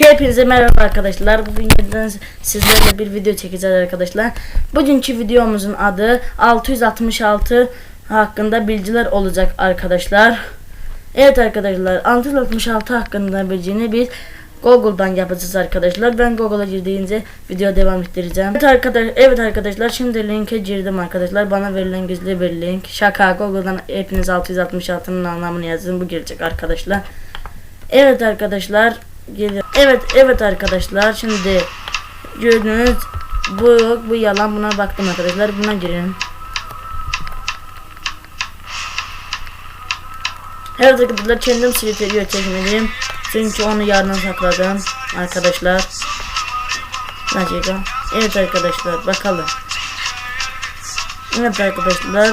Hepinize merhaba arkadaşlar. Bugün yeniden sizlerle bir video çekeceğiz arkadaşlar. Bugünkü videomuzun adı 666 hakkında bilgiler olacak arkadaşlar. Evet arkadaşlar 666 hakkında bilgini biz Google'dan yapacağız arkadaşlar. Ben Google'a girdiğince video devam ettireceğim. Evet, arkadaş, evet arkadaşlar şimdi linke girdim arkadaşlar. Bana verilen gizli bir link. Şaka Google'dan hepiniz 666'nın anlamını yazın. Bu gelecek arkadaşlar. Evet arkadaşlar. Geliyor. Evet evet arkadaşlar. Şimdi gördüğünüz bu bu yalan buna baktım arkadaşlar. Buna girin. Evet arkadaşlar kendim silip çekmeliyim. Çünkü onu yarına sakladım arkadaşlar. Dakika. Evet arkadaşlar bakalım. Evet arkadaşlar.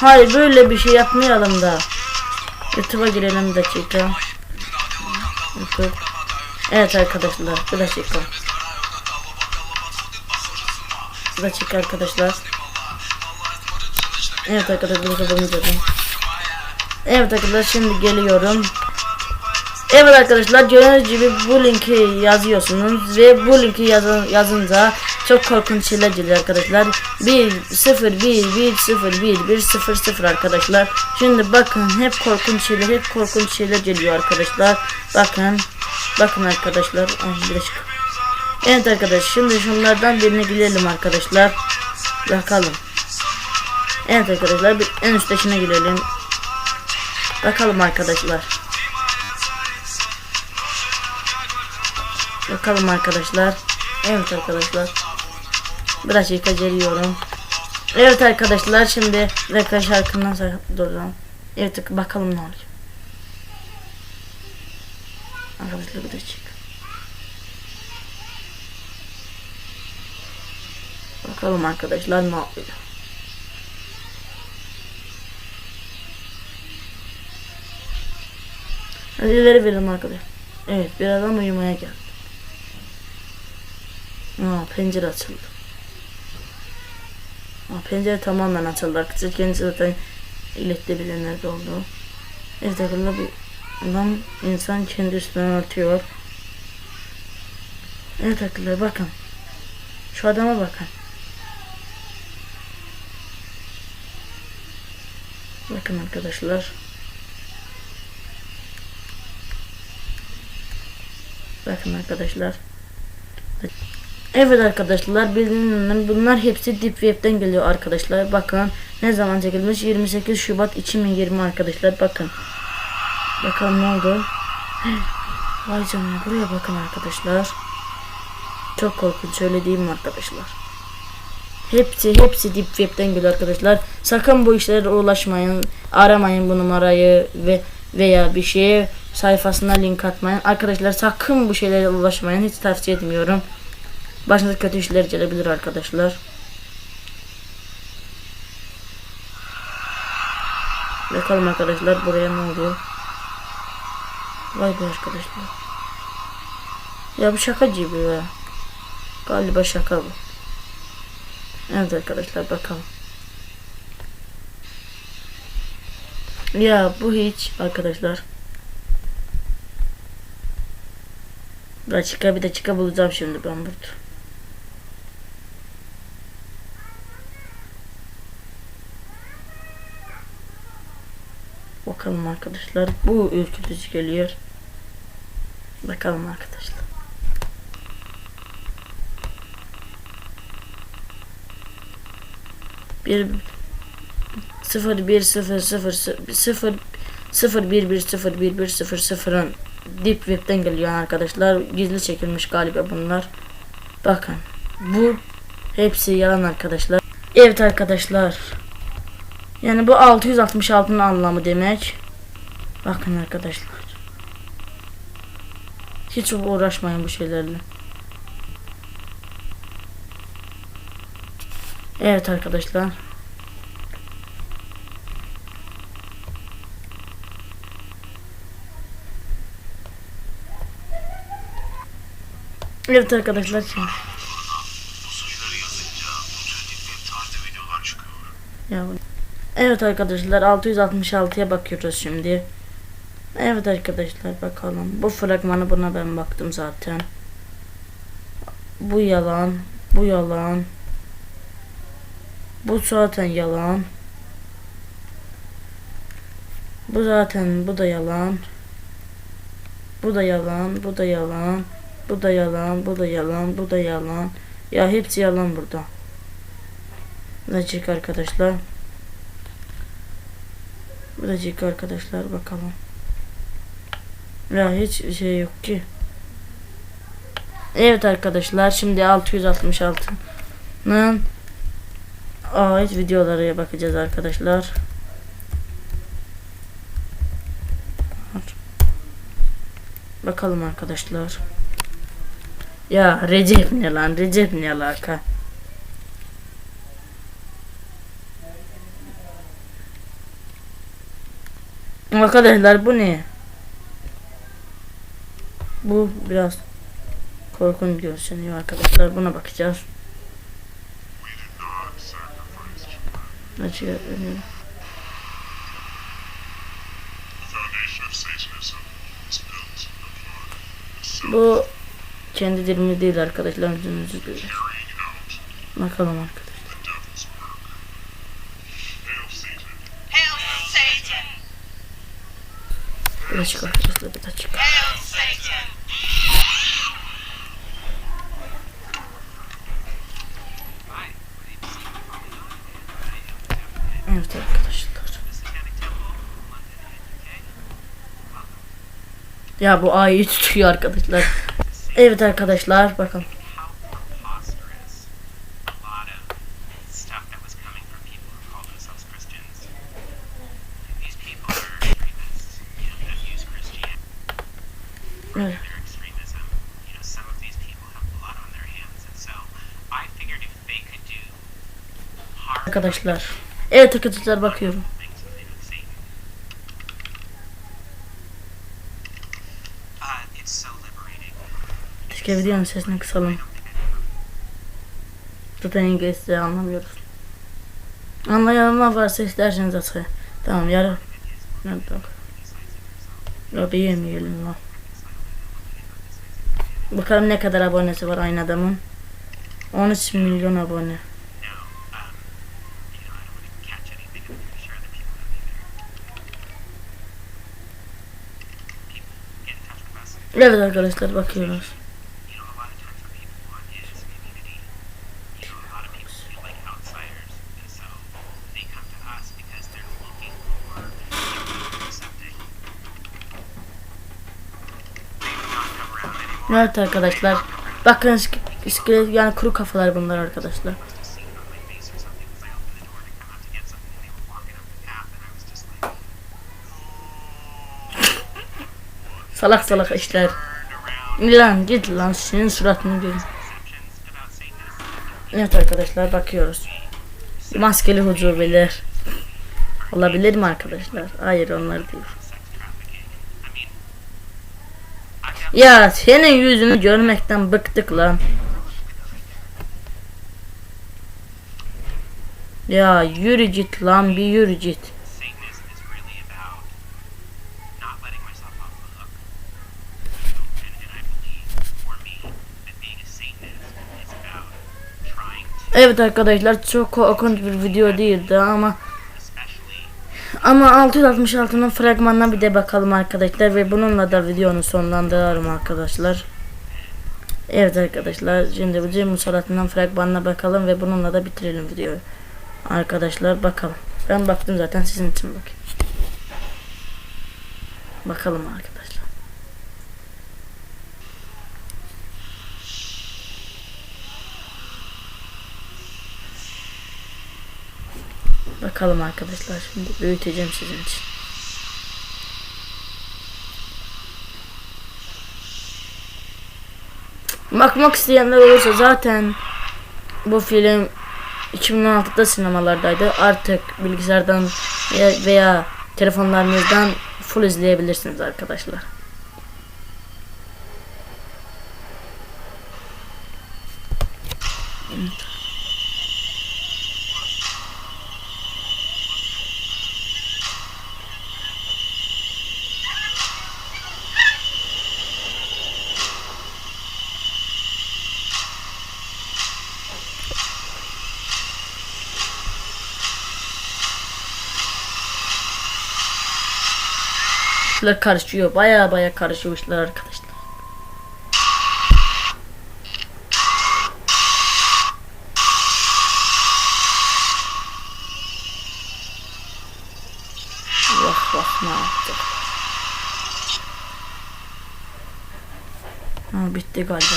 Hayır böyle bir şey yapmayalım da. YouTube'a girelim bir dakika. Evet arkadaşlar bir dakika. Bir dakika arkadaşlar. Evet arkadaşlar bunu dedim. Evet arkadaşlar şimdi geliyorum. Evet arkadaşlar gördüğünüz gibi bu linki yazıyorsunuz ve bu linki yazın, yazınca çok korkunç şeyler geliyor arkadaşlar. 1 0 1 1 0 1 1 0 0 arkadaşlar. Şimdi bakın hep korkunç şeyler hep korkunç şeyler geliyor arkadaşlar. Bakın. Bakın arkadaşlar. Ay, bir. Evet arkadaşlar şimdi şunlardan birine girelim arkadaşlar. Bakalım. Evet arkadaşlar bir en üsttekine girelim. Bakalım arkadaşlar. Bakalım arkadaşlar. Evet arkadaşlar. Bir dakika. Evet arkadaşlar şimdi reklam şarkından sonra duracağım. Evet bakalım ne oluyor. Arkadaşlar bir dakika. Bakalım arkadaşlar ne oluyor. Hadi ileri verelim arkadaşlar. Evet bir adam uyumaya geldi. Aa, pencere açıldı. Aa, pencere tamamen açıldı arkadaşlar. Kendisi zaten iletebilir nerede olduğu. Evet arkadaşlar bir adam insan kendi üstüne örtüyor. Evet arkadaşlar bakın. Şu adama bakın. Bakın arkadaşlar. Bakın arkadaşlar. Evet arkadaşlar bildiğiniz bunlar hepsi Deep Web'den geliyor arkadaşlar. Bakın ne zaman çekilmiş 28 Şubat 2020 arkadaşlar bakın. Bakalım ne oldu. Vay canına buraya bakın arkadaşlar. Çok korkunç söylediğim arkadaşlar. Hepsi hepsi Deep Web'den geliyor arkadaşlar. Sakın bu işlere ulaşmayın. Aramayın bu numarayı ve veya bir şeye sayfasına link atmayın. Arkadaşlar sakın bu şeylere ulaşmayın. Hiç tavsiye etmiyorum. Başınıza kötü işler gelebilir arkadaşlar. Bakalım arkadaşlar buraya ne oluyor. Vay be arkadaşlar. Ya bu şaka gibi ya. Galiba şaka bu. Evet arkadaşlar bakalım. Ya bu hiç arkadaşlar. Dakika bir dakika bulacağım şimdi ben burada. Bakalım arkadaşlar. Bu ürkütücü geliyor. Bakalım arkadaşlar. Bir sıfır bir sıfır sıfır sıfır sıfır bir bir sıfır bir bir sıfır sıfırın Deep Web'den geliyor arkadaşlar. Gizli çekilmiş galiba bunlar. Bakın. Bu hepsi yalan arkadaşlar. Evet arkadaşlar. Yani bu 666'nın anlamı demek. Bakın arkadaşlar. Hiç uğraşmayın bu şeylerle. Evet arkadaşlar. Evet arkadaşlar şimdi. Bu sayıları yazınca bu tür dipweb tarzı videolar çıkıyor. Ya, evet arkadaşlar 666'ya bakıyoruz şimdi. Evet arkadaşlar bakalım. Bu fragmanı buna ben baktım zaten. Bu yalan. Bu yalan. Bu zaten yalan. Bu zaten bu da yalan. Bu da yalan, bu da yalan. Bu da yalan, bu da yalan, bu da yalan. Ya hepsi yalan burada. Dakika arkadaşlar. Dakika arkadaşlar bakalım. Ya hiç şey yok ki. Evet arkadaşlar şimdi 666'nın ait videolara bakacağız arkadaşlar. Bakalım arkadaşlar. Ya Recep ne lan? Recep ne alaka? Arkadaşlar bu ne? Bu biraz korkunç görseniyor arkadaşlar. Buna bakacağız. Upon Bu kendi dilimi değil arkadaşlar. Bakalım arkadaşlar. Dakika. Hail Satan! Evet arkadaşlar. Ya bu A'yı tutuyor arkadaşlar. Evet arkadaşlar bakalım. Arkadaşlar. Evet arkadaşlar bakıyorum. Keşke videonun sesini kısalım. Zaten İngilizce anlamıyoruz. Anlayanlar varsa isterseniz atın. Tamam yarın. Ya bir yemeyelim lan. Bakalım ne kadar abonesi var aynı adamın. 13 milyon abone. Come around anymore. Evet arkadaşlar. Bakın isk- iskelet yani kuru kafalar bunlar arkadaşlar. Salak salak işler. Lan git lan senin suratını görün. Evet arkadaşlar bakıyoruz. Maskeli hucubiler. Olabilir mi arkadaşlar? Hayır onlar değil. Ya senin yüzünü görmekten bıktık lan. Ya yürü git lan bir yürü git. Evet arkadaşlar çok korkunç bir video değildi ama ama 666'nın fragmanına bir de bakalım arkadaşlar ve bununla da videonun sonlandırırım arkadaşlar. Evet arkadaşlar şimdi Cem Musalat'ın fragmanına bakalım ve bununla da bitirelim videoyu. Arkadaşlar bakalım. Ben baktım zaten sizin için bakayım. Bakalım arkadaşlar. Bakalım arkadaşlar şimdi büyüteceğim sizin için. Bakmak isteyenler olursa zaten bu film 2016'da sinemalardaydı. Artık bilgisayardan veya, telefonlarınızdan full izleyebilirsiniz arkadaşlar. İşler karışıyor. Baya baya karışıyor işler arkadaşlar. Vah vah ne yaptık. Ha bitti galiba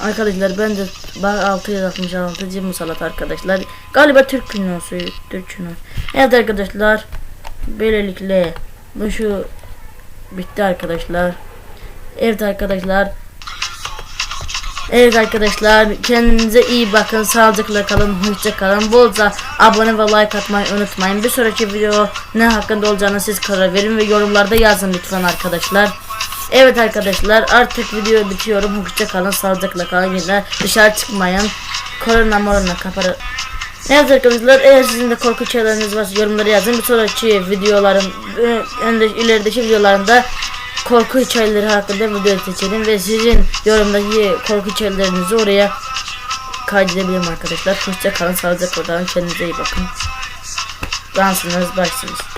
arkadaşlar. Ben de bak 666 Cim Musalat arkadaşlar. Galiba Türk kinosu, Türk kinosu. Evet arkadaşlar. Böylelikle bu şu bitti arkadaşlar. Evet arkadaşlar. Evet arkadaşlar. Kendinize iyi bakın. Sağlıcakla kalın hoşça kalın. Bolca abone ve like atmayı unutmayın. Bir sonraki video ne hakkında olacağını siz karar verin ve yorumlarda yazın lütfen arkadaşlar. Evet arkadaşlar artık video bitiyorum. Hoşça kalın sağlıcakla kalın. Yine dışarı çıkmayın. Korona morona kapar Evet arkadaşlar eğer sizin de korku şeyleriniz varsa yorumlara yazın bir sonraki videolarım e, hem de ilerideki videolarımda korku hikayeleri hakkında video seçelim ve sizin yorumdaki korku hikayelerinizi oraya kaydedebilirim arkadaşlar. Hoşça kalın, sağlıcakla kalın, kendinize iyi bakın. Dansınız başsınız.